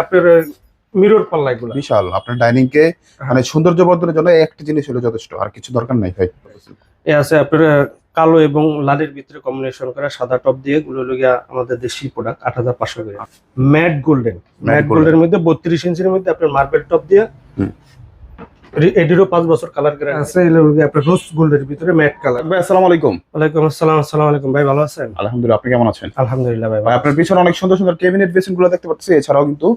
আপনার মিরর পাল্লা এগুলো। বিশাল। আপনার ডাইনিং কে মানে সৌন্দর্য বর্ধনের জন্য এই একটা জিনিস হলো যথেষ্ট। আর কিছু দরকার নাই ভাই। এ আছে আপনার কালো এবং লালের ভিতরে কম্বিনেশন করা সাদা টপ দিয়ে গুলো লগিয়া আমাদের দেশি প্রোডাক্ট আট হাজার পাঁচশো ম্যাট গোল্ডেন ম্যাট। গোল্ডের মধ্যে বত্রিশ ইঞ্চির মধ্যে আপনার মার্বেল টপ দিয়ে হুম। এ- পাঁচ বছর কালার গ্যারান্টি আছে এগুলো আপনার রোজ গোল্ডের ভিতরে ম্যাট কালার ভাই আসসালামু আলাইকুম। ওয়ালাইকুম আসসালাম আসসালামু আলাইকুম। ভাই ভালো আছেন? আলহামদুলিল্লাহ আপনি কেমন আছেন? আলহামদুলিল্লাহ ভাই ভাই আপনার পিছনে অনেক সুন্দর সুন্দর ক্যাবিনেট বেসিনগুলো দেখতে পাচ্ছি। এছাড়াও কিন্তু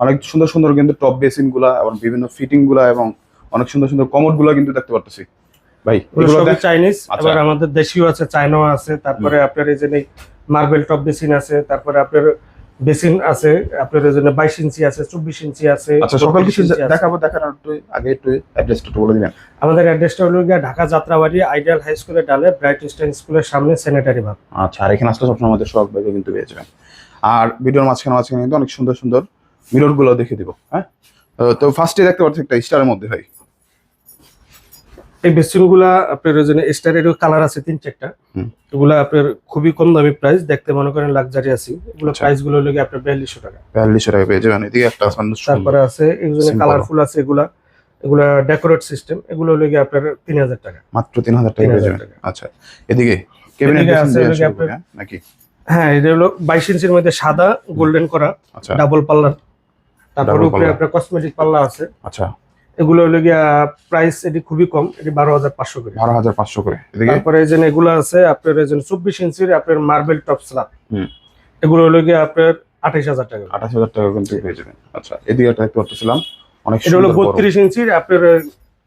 অনেক সুন্দর সুন্দর কিন্তু টপ বেসিনগুলা এবং বিভিন্ন ফিটিংগুলা এবং অনেক সুন্দর সুন্দর কমোডগুলা কিন্তু দেখতে পাচ্ছি। ভাই এগুলো চাইনিজ আচ্ছা। আবার আমাদের দেশীয় আছে চায়নাও আছে তারপরে আপনার এই যে মার্বেল টপ বেসিন আছে তারপরে আপনার বেসিন আছে আপনার জন্য বাইশ ইঞ্চি আছে চব্বিশ ইঞ্চি আছে আচ্ছা সকল কিছু দেখাবো দেখানোর একটু আগে একটু অ্যাড্রেসটা একটু বলে দিবেন। আমাদের অ্যাড্রেসটা হলো গিয়ে ঢাকা যাত্রাবাড়ি আইডিয়াল হাই স্কুলের ডালে ব্রাইট স্টাইন স্কুলের সামনে স্যানিটারি ভাব আচ্ছা আর এখানে আসলে সবসময় আমাদের সব ব্যাগে কিন্তু পেয়ে যাবেন। আর ভিডিওর মাঝখানে মাঝখানে কিন্তু অনেক সুন্দর সুন্দর মিররগুলো দেখে দিব হ্যাঁ? তো- ফার্স্টে দেখতে পাচ্ছি একটা স্টারের মধ্যে ভাই। এই বেসিনগুলা আপনার ওই জন্য স্টারেরও কালার আছে তিন চারটা। হুম। এগুলা আপনার খুবই কম দামি প্রাইস দেখতে মনে করেন লাক্সারি আছে। এগুলো আচ্ছা। প্রাইসগুলো হলো গিয়ে আপনার বিয়াল্লিশশো টাকা। বিয়াল্লিশশো টাকা পেয়ে যাবেন। এদিকে একটা। তারপরে আছে এগুলো Simple. কালারফুল আছে এগুলা। এগুলা ডেকোরেট সিস্টেম এগুলো হলো গিয়ে আপনার তিন হাজার টাকা। মাত্র তিন হাজার টাকা পেয়ে যাবেন। আচ্ছা এদিকে কেবিনেট আছে হলো আপনার- নাকি? হ্যাঁ এটা হলো বাইশ ইঞ্চির মধ্যে সাদা গোল্ডেন করা আচ্ছা। ডাবল পাল্লার তারপরে উপরে আপনার কসমেটিক পাল্লা আছে। আচ্ছা। এগুলো হলো গিয়া প্রাইস এটি খুবই কম এটি বারো হাজার পাঁচশো করে। বারো হাজার পাঁচশো করে। তারপরে এই যে এগুলো আছে আপনার এই যে চব্বিশ ইঞ্চির আপনার মার্বেল টপ স্ল্যাব। এগুলো হলো গিয়ে আপনার আঠাইশ হাজার টাকা আঠাশ হাজার টাকা কিন্তু পেয়ে যাবেন আচ্ছা এদিকে দেখতে পাচ্ছিলাম অনেক এটা হলো বত্রিশ ইঞ্চির আপনার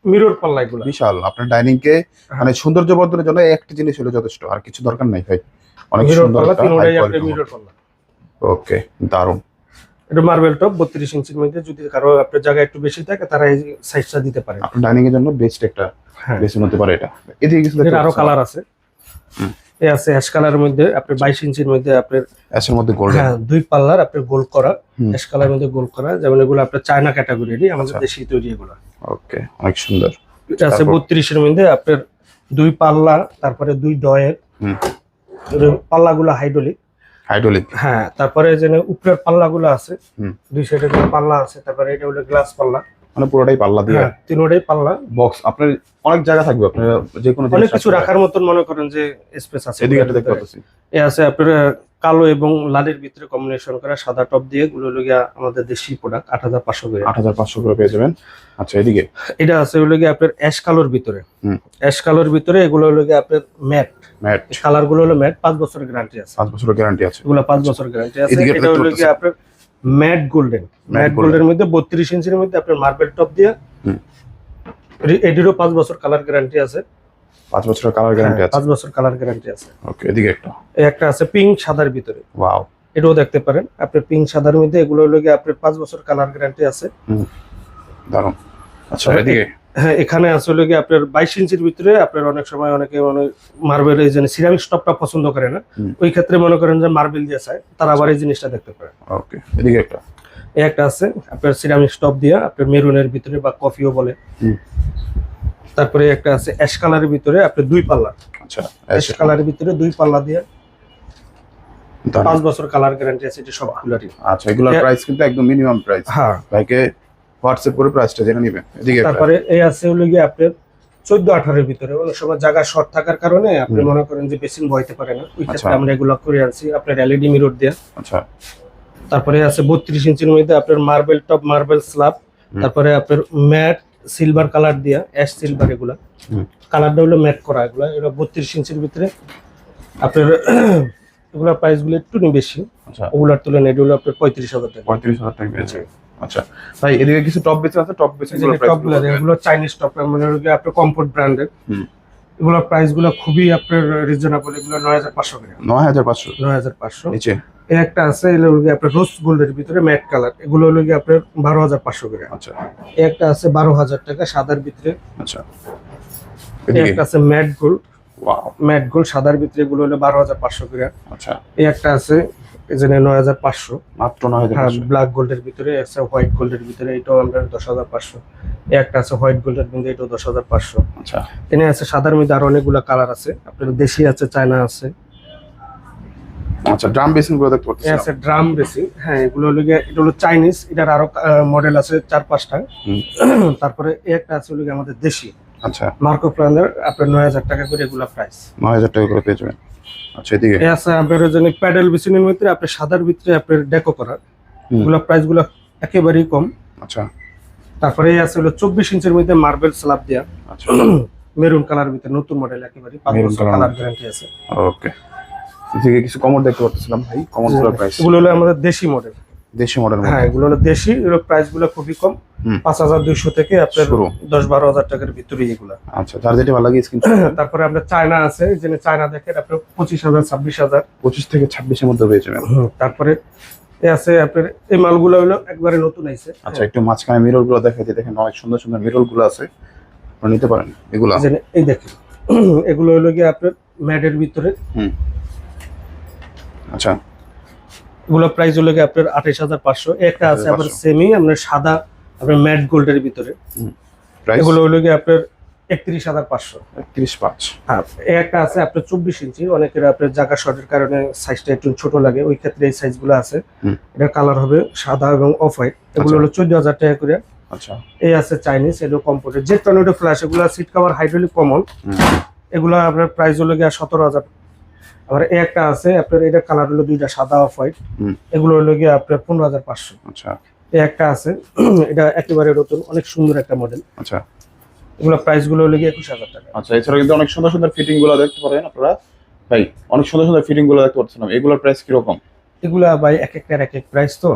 মিরর পাল্লা এগুলো। বিশাল আপনার ডাইনিং কে মানে সৌন্দর্য বর্ধনের জন্য একটা জিনিস হলো যথেষ্ট আর কিছু দরকার নাই ভাই। অনেক সুন্দর মিরর পাল্লা। ওকে দারুণ। এটা মার্বেল টপ বত্রিশ ইঞ্চির মধ্যে যদি কারও আপনার জায়গা একটু বেশি থাকে তারা এই সাইজটা দিতে পারে। ডাইনিং এর জন্য বেস্ট একটা হ্যাঁ। বেসিন হতে পারে এটা। এদিকে কিছু আরও কালার আছে। এ আছে অ্যাশ কালারের মধ্যে আপনার বাইশ ইঞ্চির মধ্যে আপনার অ্যাশের মধ্যে গোল্ডেন হ্যাঁ দুই পাল্লার আপনার গোল করা। অ্যাশ কালারের মধ্যে গোল করা যেমন এগুলো আপনার চায়না ক্যাটাগরি আমাদের আচ্ছা। দেশি তৈরি এগুলো। ওকে অনেক সুন্দর। এটা আছে বত্রিশের মধ্যে আপনার দুই পাল্লা তারপরে দুই ডয়ের। পাল্লাগুলো হাইড্রোলিক হাইড্রোলিক হ্যাঁ তারপরে যে উপরের পাল্লাগুলো আছে। দুই সাইডে পাল্লা আছে তারপরে এটা হলো গ্লাস পাল্লা। মানে পুরোটাই পাল্লা দিয়ে? হ্যাঁ তিনোটাই পাল্লা। বক্স আপনার অনেক জায়গা থাকবে আপনার যে কোনো অনেক কিছু রাখার মতন মনে করেন যে স্পেস আছে। এদিকে দেখতে পাচ্ছি। এ আছে আপনার কালো এবং লালের ভিতরে কম্বিনেশন করা সাদা টপ দিয়ে গুলো হলো গিয়া আমাদের দেশি প্রোডাক্ট আট হাজার পাঁচশো করে। আট হাজার পাঁচশো করে পেয়ে যাবেন। আচ্ছা এদিকে? এটা আছে হলো গিয়ে আপনার অ্যাশ কালোর ভিতরে। হুম। অ্যাশ কালোর ভিতরে এগুলো হলো গিয়ে আপনার ম্যাট ম্যাট কালারগুলো হলো ম্যাট পাঁচ বছরের গ্যারান্টি আছে। পাঁচ বছরের গ্যারান্টি আছে। এগুলো পাঁচ বছর গ্যারান্টি আছে। এটা হলো গিয়ে আপনার ম্যাট গোল্ডেন ম্যাট। গোল্ডের মধ্যে বত্রিশ ইঞ্চির মধ্যে আপনার মার্বেল টপ দিয়ে। এটিরও পাঁচ বছর কালার গ্যারান্টি আছে। পাঁচ বছরের কালার গ্যারান্টি হ্যাঁ, আছে? পাঁচ বছর কালার গ্যারান্টি আছে। ওকে এদিকে একটা। এই একটা আছে পিঙ্ক সাদার ভিতরে। ওয়াও এটাও দেখতে পারেন আপনার পিঙ্ক সাদার মধ্যে এগুলো হলো গিয়ে আপনার পাঁচ বছর কালার গ্যারান্টি আছে। দারুণ। আচ্ছা এদিকে? হ্যাঁ এখানে হলো গিয়ে আপনার বাইশ ইঞ্চির ভিতরে আপনার অনেক সময় অনেকে অনেক মার্বেল এই যে সিরামিক স্টপটা পছন্দ করে না। ওই ক্ষেত্রে মনে করেন যে মার্বেল দিয়ে চায় তারা আবার এই জিনিসটা দেখতে পারে। ওকে এদিকে একটা। এই একটা আছে আপনার সিরামিক স্টপ দিয়ে আপনার মেরুনের ভিতরে বা কফিও বলে। তারপরে একটা আছে অ্যাশ কালারের ভিতরে আপনার দুই পাল্লা। আচ্ছা অ্যাশ কালারের ভিতরে দুই পাল্লা দিয়ে। পাঁচ বছর কালার গ্যারান্টি আছে এটি সবগুলারই আচ্ছা এগুলোর প্রাইস কিন্তু একদম মিনিমাম প্রাইস হ্যাঁ। ভাইকে হোয়াটসঅ্যাপ করে প্রাইসটা জেনে নেবেন এদিকে তারপরে এই আছে হলো গিয়ে আপনার চোদ্দ আঠারোর ভিতরে। অনেক সময় জায়গা শর্ট থাকার কারণে আপনি মনে করেন যে বেসিন বইতে পারে না। ওই ক্ষেত্রে আচ্ছা। আমরা এগুলো করে আনছি আপনার এলইডি মিরর দিয়ে। আচ্ছা। তারপরে আছে বত্রিশ ইঞ্চির মধ্যে আপনার মার্বেল টপ মার্বেল স্ল্যাব তারপরে আপনার ম্যাট সিলভার কালার দিয়া অ্যাশ সিলভার এগুলা। কালারটা হলো ম্যাট করা এগুলা এটা বত্রিশ ইঞ্চির ভিতরে। আপনার এগুলোর প্রাইসগুলো একটু বেশি। আচ্ছা। ওগুলার তুলনায় এগুলো আপনার পঁয়ত্রিশ হাজার টাকা। পঁয়ত্রিশ হাজার টাকা পেয়েছে আচ্ছা। ভাই এদিকে কিছু টপ বেচে আছে? টপ বেচে টপগুলো? এগুলো চাইনিজ টপ মানে হলো আপনার কমফোর্ট ব্র্যান্ডের। এগুলোর প্রাইসগুলো খুবই আপনার রিজনেবল এগুলো নয় হাজার পাঁচশো করে নয় হাজার পাঁচশো। নয় হাজার পাঁচশো। নিচে এই একটা আছে এগুলো হলো আপনার রোজ গোল্ডের ভিতরে ম্যাট কালার এগুলো হলো গিয়ে আপনার বারো হাজার পাঁচশো করে আচ্ছা। এই একটা আছে বারো হাজার টাকা সাদার ভিতরে। আচ্ছা। একটা আছে ম্যাট গোল্ড ম্যাট গোল্ড সাদার ভিতরে এগুলো হলো বারো হাজার পাঁচশো করে আচ্ছা। এই একটা আছে এই যে নয় হাজার পাঁচশো। মাত্র নয় হাজার ব্ল্যাক গোল্ডের ভিতরে আছে হোয়াইট গোল্ডের ভিতরে এটাও আমরা দশ হাজার পাঁচশো। একটা আছে হোয়াইট গোল্ডের মধ্যে এটাও দশ হাজার পাঁচশো। আচ্ছা। এনে আছে সাদার মধ্যে আরও অনেকগুলো কালার আছে। আপনার দেশি আছে চায়না আছে। আচ্ছা ড্রাম বেসিনগুলো দেখতে পাচ্ছি। আছে ড্রাম বেসিন হ্যাঁ এগুলো হলো এটা হলো চাইনিজ এটার আরও মডেল আছে চার পাঁচটা। তারপরে এ একটা আছে হলো আমাদের দেশি। আচ্ছা। মার্কো প্ল্যানের আপনার নয় হাজার টাকা করে এগুলো প্রাইস নয় হাজার টাকা করে পেয়ে যাবেন। আচ্ছা এদিকে? এ আছে আপনার জন্য প্যাডেল বেসিনের ভিতরে আপনার সাদার ভিতরে আপনার ডেকো করা। এগুলো প্রাইসগুলো একেবারেই কম। আচ্ছা। তারপরে এই আছে হলো চব্বিশ ইঞ্চের মধ্যে মার্বেল স্ল্যাব দেওয়া আচ্ছা। মেরুন কালার ভিতরে নতুন মডেল একেবারে পাঁচ বছর কালার গ্যারান্টি আছে। ওকে এদিকে কিছু কমর দেখতে পাচ্ছিলাম ভাই কমরগুলোর প্রাইস এগুলো হলো আমাদের দেশি মডেল দেশি মডেল হ্যাঁ এগুলো হলো দেশি এগুলো প্রাইসগুলো খুবই কম। পাঁচ হাজার দুইশো থেকে আপনার। দশ বারো হাজার টাকার ভিতরে এগুলো। আচ্ছা যার যেটা ভালো লাগে স্ক্রিন তারপরে আপনার চায়না আছে চায়না দেখেন আপনার পঁচিশ হাজার ছাব্বিশ হাজার। পঁচিশ থেকে ছাব্বিশের মধ্যে তারপরে এ আছে আপনার এই মালগুলো হলো একবারে নতুন আইছে। আচ্ছা একটু মাঝখানে মিররগুলো দেখাইতে দেখেন অনেক সুন্দর সুন্দর মিররগুলো আছে। আপনারা নিতে পারেন এগুলা। এই এই দেখেন এগুলো হলো গিয়ে আপনার ম্যাডের ভিতরে। হুম। আচ্ছা। এগুলো প্রাইস হলো গিয়ে আপনার আঠাইশ হাজার পাঁচশো। একটা আছে 28,500 সেমি আপনার সাদা আপনার ম্যাট গোল্ডের ভিতরে। এগুলো হলো গিয়ে আপনার একত্রিশ হাজার পাঁচশো। তিরিশ পাঁচ। হ্যাঁ একটা আছে আপনার চব্বিশ ইঞ্চি। অনেকের আপনার জায়গা শর্টের কারণে সাইজটা একটু ছোট লাগে। ওই ক্ষেত্রে এই সাইজগুলো আছে। এটার কালার হবে সাদা এবং অফ হোয়াইট এগুলো আচ্ছা। হলো চোদ্দ হাজার টাকা করে। আচ্ছা। এই আছে চাইনিজ এগুলো কম্পোর্টের যে টর্নেডো ফ্ল্যাশ এগুলো সিট কাভার হাইড্রোলিক কমন। এগুলো আপনার প্রাইস হলো গিয়ে সতেরো হাজার আবার এই একটা আছে আপনার এটার কালার হলো দুইটা সাদা অফ হোয়াইট এগুলো হলো গিয়ে আপনার পনেরো হাজার পাঁচশো। আচ্ছা। এই একটা আছে এটা একেবারে নতুন অনেক সুন্দর একটা মডেল আচ্ছা। এগুলো প্রাইসগুলো হলো গিয়ে একুশ হাজার টাকা। আচ্ছা এছাড়া কিন্তু অনেক সুন্দর সুন্দর ফিটিংগুলো দেখতে পারেন আপনারা। ভাই অনেক সুন্দর সুন্দর ফিটিংগুলো দেখতে পাচ্ছিলাম এগুলোর প্রাইস কীরকম? এগুলা ভাই এক একটার এক এক প্রাইস তো।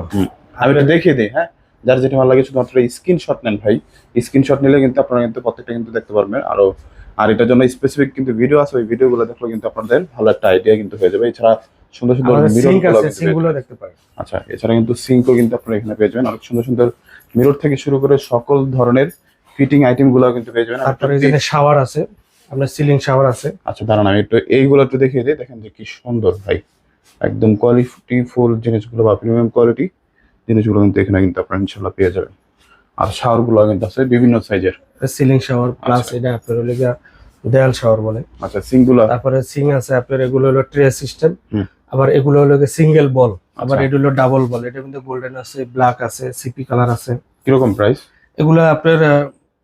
আমি এটা দেখিয়ে দিই হ্যাঁ? যার যেটা ভালো লাগে শুধুমাত্র স্ক্রিনশট নেন ভাই। স্ক্রিনশট নিলে কিন্তু আপনারা কিন্তু প্রত্যেকটা কিন্তু দেখতে পারবেন। আরও আর এটার জন্য স্পেসিফিক কিন্তু ভিডিও আছে ওই ভিডিওগুলো দেখলে কিন্তু আপনাদের ভালো একটা আইডিয়া কিন্তু হয়ে যাবে। এছাড়া সুন্দর সুন্দর মিরর দেখতে পারেন। আচ্ছা এছাড়া কিন্তু সিঙ্কও কিন্তু আপনারা এখানে পেয়ে যাবেন। অনেক সুন্দর সুন্দর মিরর থেকে শুরু করে সকল ধরনের ফিটিং আইটেমগুলো কিন্তু পেয়ে যাবেন। তারপরে এখানে শাওয়ার আছে আপনার সিলিং শাওয়ার আছে। আচ্ছা দাঁড়ান আমি একটু এইগুলো একটু দেখিয়ে দিই। দেখেন যে কি সুন্দর ভাই। একদম কোয়ালিটি ফুল জিনিসগুলো বা প্রিমিয়াম কোয়ালিটি জিনিসগুলো কিন্তু এখানে কিন্তু আপনারা ইনশাল্লাহ পেয়ে যাবেন। আর শাওয়ারগুলো কিন্তু আছে বিভিন্ন সাইজের সিলিং শাওয়ার প্লাস। এটা আপনার হলো গিয়া দেয়াল শাওয়ার বলে। আচ্ছা সিঙ্কগুলো তারপরে সিং আছে আপনার এগুলো হলো ট্রে সিস্টেম। আবার এগুলো হলো সিঙ্গেল বল। আবার আচ্ছা। এটা হলো ডাবল বল। এটা কিন্তু গোল্ডেন আছে ব্ল্যাক আছে সিপি কালার আছে। কীরকম প্রাইস এগুলো আপনার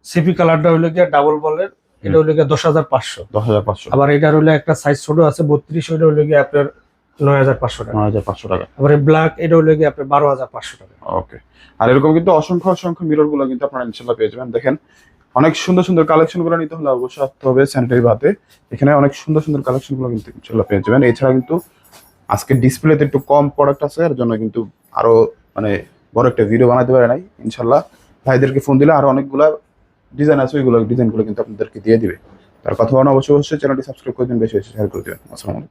সিপি কালারটা হলো গিয়া ডাবল বলের। এটা হলো গিয়া দশ হাজার পাঁচশো। দশ হাজার পাঁচশো। আবার এটার হলো একটা সাইজ ছোট আছে বত্রিশ ওইটা হলো গিয়ে আপনার নয় হাজার পাঁচশো টাকা। নয় হাজার পাঁচশো টাকা। আবার ব্ল্যাক এটা হলো গিয়ে আপনার বারো হাজার পাঁচশো টাকা। ওকে আর এরকম কিন্তু অসংখ্য অসংখ্য মিররগুলো কিন্তু আপনারা ইনশাল্লাহ পেয়ে যাবেন। দেখেন অনেক সুন্দর সুন্দর কালেকশনগুলো নিতে হলে অবশ্যই আসতে হবে স্যানিটারি বাতে এখানে অনেক সুন্দর সুন্দর কালেকশনগুলো কিন্তু ইনশাল্লাহ পেয়ে যাবেন। এছাড়া কিন্তু আজকে ডিসপ্লেতে একটু কম প্রোডাক্ট আছে, এর জন্য কিন্তু আরও মানে বড় একটা ভিডিও বানাতে পারে নাই ইনশাল্লাহ ভাইদেরকে ফোন দিলে আরও অনেকগুলা ডিজাইন আছে, ওইগুলো ডিজাইনগুলো কিন্তু আপনাদেরকে দিয়ে দিবে। তার কথা অবশ্যই অবশ্যই চ্যানেলটি সাবস্ক্রাইব করে দিন বেশি বেশি শেয়ার করে দেবেন। আসসালামু আলাইকুম।